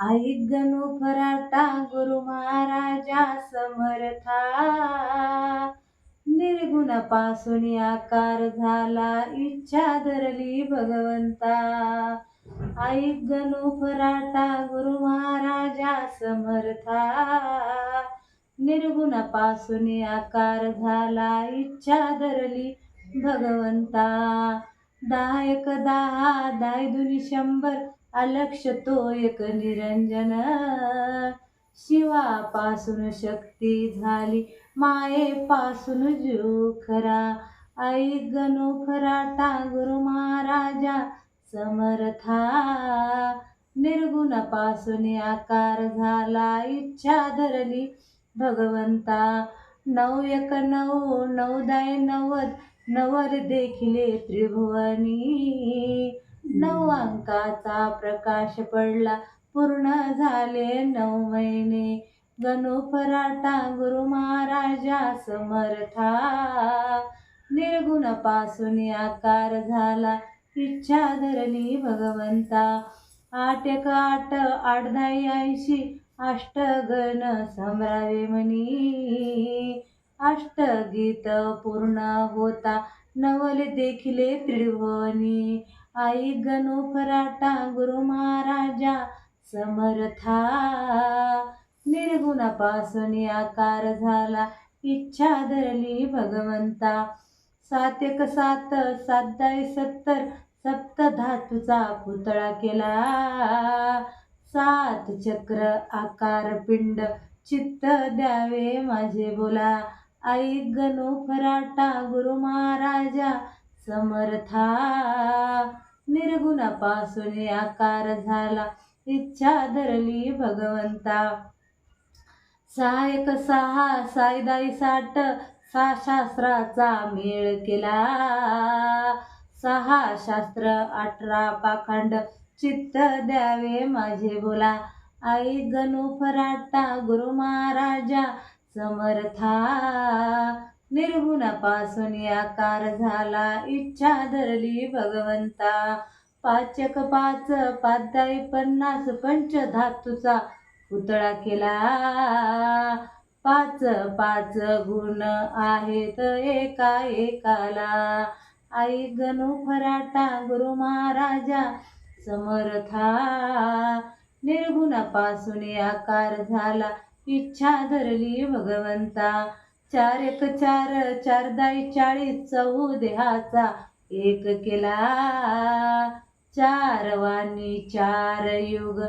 आई गणू फराटा गुरु महाराजा समर्था. निर्गुणापासून आकार झाला इच्छा धरली भगवंता. आईत गणू फराटा गुरु महाराजा समर्था. निर्गुणापासून आकार झाला इच्छा धरली भगवंता. दहा एक दहा दाय दुनी शंभर अलक्ष तो एक निरंजन. शिवापासून शक्ती झाली मायेपासून जीव खरा आई गणू खरा गुरु महाराजा समर्था. निर्गुणापासून आकार झाला इच्छा धरली भगवंता. नऊ एक नऊ नऊ दाय नव्वद नवर देखिले त्रिभुवनी. नऊ अंकाचा प्रकाश पडला. पूर्ण झाले नऊ महिने. गणू फराटा गुरु महाराजा समर्था. निर्गुणापासून आकार झाला. इच्छा धरली भगवंता. आठ एक आठ आठ दाई ऐंशी. अष्टगण सम्रावे म्हणी. अष्टगीत पूर्ण होता. नवल देखिले त्रिभुवनी. आई गणू फराटा गुरु महाराजा समर्था. निर्गुणापासून आकार झाला इच्छा धरली भगवंता. सात एक सात सात सत्तर सप्त धातूचा पुतळा केला. सात चक्र आकार पिंड चित्त द्यावे माझे बोला. आई गणू फराटा गुरु महाराजा समर्था. निर्गुणापासून आकार झाला इच्छा धरली भगवंता. सहायक सहा सायदाई साठ सहा शास्त्राचा मेळ केला. सहा शास्त्र अठरा पाखंड चित्त द्यावे माझे बोला. आई गणू फराटा गुरु महाराजा समर्था. निर्गुणापासून आकार झाला इच्छा धरली भगवंता. पाचक पाच पाच पन्नास पन्नास पंचधातूचा पुतळा केला. पाच पाच गुण आहेत एका एकाला. आई गणू फराटा गुरु महाराजा समर्था. निर्गुणापासून आकार झाला इच्छा धरली भगवंता. चार एक चार चार दाई चाळीस चौदेहाचा एक केला. चार वाणी चार युग.